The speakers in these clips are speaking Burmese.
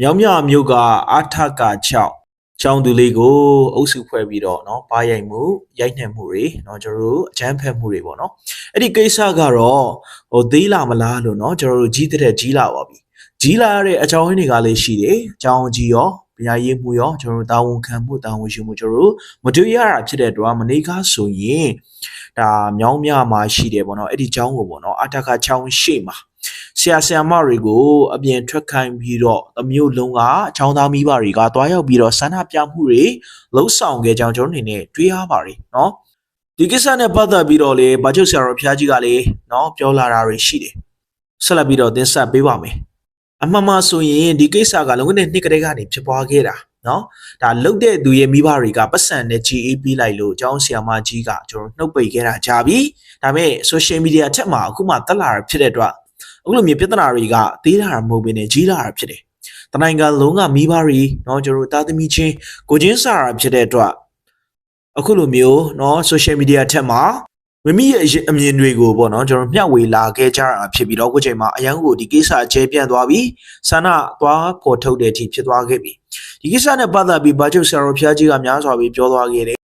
မြောင်မြမြို့ကအာထက6ကျောင်းသူလေးကိုအုပ်စုဖွဲ့ပြီးတော့เนาะပါရိုက်မှုရိုက်နှက်မှုတွေเนาะကျွန်တော်တို့အကြမ်းဖက်မှုတွေပေါ့เนาะအဲ့ဒီကိစ္စကတော့ဟိုသေးလာမလားလို့เนาะကျွန်တော်တို့ကြီးတဲ့ကြီးလာပါပြီကြီးလာရတဲ့အကြောင်းရင်းတွေကလည်းရှိတယ်အကြောင်းကြီးရောပညာရေးမှုရောကျွန်တော်တို့တာဝန်ခံမှုတာဝန်ရှိမှုကျွန်တော်တို့မတွေ့ရတာဖြစ်တဲ့အတွက်မနေ့ကဆိုရင်ဒါမြောင်းမြမှာရှိတယ်ပေါ့เนาะအဲ့ဒီကျောင်းကိုပေါ့เนาะအာထက6ရှေ့မှာ ဆရာဆရာမတွေကိုအပြင်ထွက်ခိုင်းပြီးတော့အမျိုးလုံးကအချောင်းသားမိဘတွေကတွားရောက်ပြီးတော့ဆန္ဒပြမှုတွေလှုပ်ဆောင်ခဲ့ကြောင်းကျွန်တော်အနေနဲ့တွေးရပါတယ်နော်ဒီကိစ္စနဲ့ပတ်သက်ပြီးတော့လေဘာချုပ်ဆရာတော်ဖျားကြီးကလေနော်ပြောလာတာတွေရှိတယ်ဆက်လက်ပြီးတော့တင်ဆက်ပေးပါမယ်အမှန်မှဆိုရင်ဒီကိစ္စကလုံးဝနဲ့နှစ်ကလေးကနေဖြစ်ပွားခဲ့တာနော်ဒါလုတ်တဲ့သူရဲ့မိဘတွေကပတ်စံနဲ့ GA ပေးလိုက်လို့အကြောင်းဆရာမကြီးကကျွန်တော်နှုတ်ပိတ်ခဲ့တာကြာပြီဒါပေမဲ့ social media ထက်မှာအခုမှတက်လာတာဖြစ်တဲ့အတွက် အခုလိုမျိုးပြဿနာတွေကသေးလာတာမဟုတ်ဘဲနဲ့ကြီးလာတာဖြစ်တယ်။တနိုင်ငံလုံးကမိဘတွေเนาะကျွန်တော်တို့တာသမီချင်းကိုချင်းစာတာဖြစ်တဲ့အတွက်အခုလိုမျိုးเนาะ social media ထက်မှာမိမိရဲ့အမြင်တွေကိုပေါ့နော်ကျွန်တော်မျှဝေလာခဲ့ကြတာဖြစ်ပြီးတော့အခုချိန်မှာအရန်ကိုဒီကိစ္စအကျဲပြန့်သွားပြီးဆန္ဒသွားပေါ်ထုတ်တဲ့အထိဖြစ်သွားခဲ့ပြီဒီကိစ္စနဲ့ပတ်သက်ပြီးဘာချုပ်ဆရာတော်ဖျားကြီးကများစွာပြီးပြောသွားခဲ့တယ်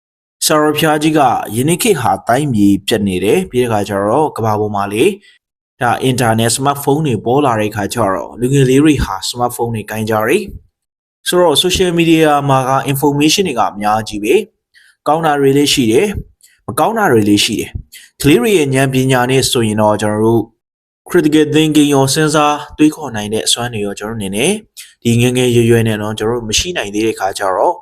ဆရာတော်ဖျားကြီးကယနေ့ခေတ်ဟာတိုင်းပြည်ပြတ်နေတယ်ပြီးတဲ့အခါကျတော့ကမ္ဘာပေါ်မှာလေ ဒါအင်တာနက်စမတ်ဖုန်းတွေပေါ်လာတဲ့ခါကျတော့လူငယ်လေးတွေဟာစမတ်ဖုန်းတွေကင်ကြတယ်ဆိုတော့ social media မှာက information တွေကအများကြီးပဲကောင်းတာတွေလည်းရှိတယ်မကောင်းတာတွေလည်းရှိတယ်ကလေးတွေရဲ့ဉာဏ်ပညာနဲ့ဆိုရင်တော့ကျွန်တော်တို့ critical thinking ရောစဉ်းစားတွေးခေါ်နိုင်တဲ့အစွမ်းတွေရောကျွန်တော်တို့အနေနဲ့ဒီငယ်ငယ်ရွယ်ရွယ်နဲ့တော့ကျွန်တော်တို့မရှိနိုင်သေးတဲ့ခါကျတော့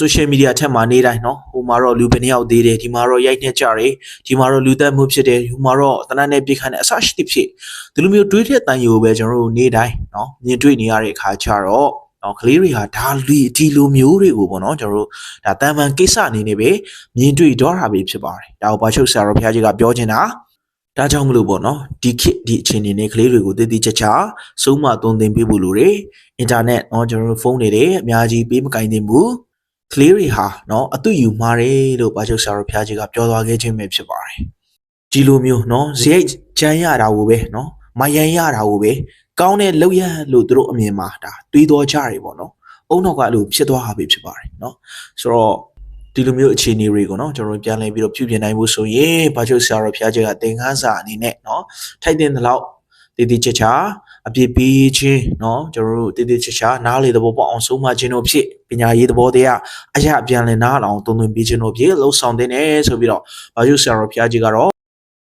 social media ထက်မှာနေတိုင်းနော်ဟိုမှာတော့လူပင်ယောက်သေးတယ်ဒီမှာတော့ရိုက်နှက်ကြတယ်ဒီမှာတော့လူသက်မှုဖြစ်တယ်ဟိုမှာတော့တနတ်နဲ့ပြခန့်တဲ့အဆရှိသဖြင့်ဒီလိုမျိုးတွေးတဲ့တန်ယူပဲကျွန်တော်တို့နေတိုင်းနော်မြင်တွေ့နေရတဲ့အခါကျတော့နော်ကလေးတွေဟာဒါလူဒီလိုမျိုးတွေကိုပေါ့နော်ကျွန်တော်တို့ဒါတာမန်ကိစ္စအနေနဲ့ပဲမြင်တွေ့တော့တာပဲဖြစ်ပါတယ်ဒါကိုဘာချုပ်ဆရာတော်ဘုရားကြီးကပြောချင်တာဒါကြောင့်မလို့ပေါ့နော်ဒီခေတ်ဒီအချိန်နေကလေးတွေကိုတည်တည်ချာချာစုံမသွန်သင်ပေးဖို့လိုတယ်အင်တာနက်နော်ကျွန်တော်တို့ဖုန်းတွေလည်းအများကြီးပေးမကင်သင့်ဘူး ကလေးတွေဟာနော်အတူယူမာတယ်လို့ဘာချုပ်ဆရာတော်ဘုရားကြီးကပြောသွားခဲ့ခြင်းပဲဖြစ်ပါတယ်ဒီလိုမျိုးနော်ဇိတ်ချမ်းရတာကိုပဲနော်မယမ်းရတာကိုပဲကောင်းတဲ့လောက်ရလို့တို့အမြင်မှာဒါတွေးတော်ကြတယ်ပေါ့နော်အုံနောက်ကအဲ့လိုဖြစ်သွားတာပဲဖြစ်ပါတယ်နော်ဆိုတော့ဒီလိုမျိုးအခြေအနေတွေကိုနော်ကျွန်တော်ပြန်လည်ပြီးတော့ပြုပြင်နိုင်ဖို့ဆိုရင်ဘာချုပ်ဆရာတော်ဘုရားကြီးကသင်ခန်းစာအနေနဲ့နော်ထိုက်တဲ့လောက်တည်တည်ချာချာ အပြစ်ပေးခြင်းเนาะကျွန်တော်တို့တည်တည်ချာချာနားလေသဘောပေါက်အောင်ဆုံးမခြင်းတို့ဖြစ်ပညာရေးသဘောတရားအရာပြန်လည်နားအောင်တုံ့ပြန်ပေးခြင်းတို့ဖြစ်လှုပ်ဆောင်တဲ့နေဆိုပြီးတော့ဘာလို့ဆရာတော်ဖျားကြီးကတော့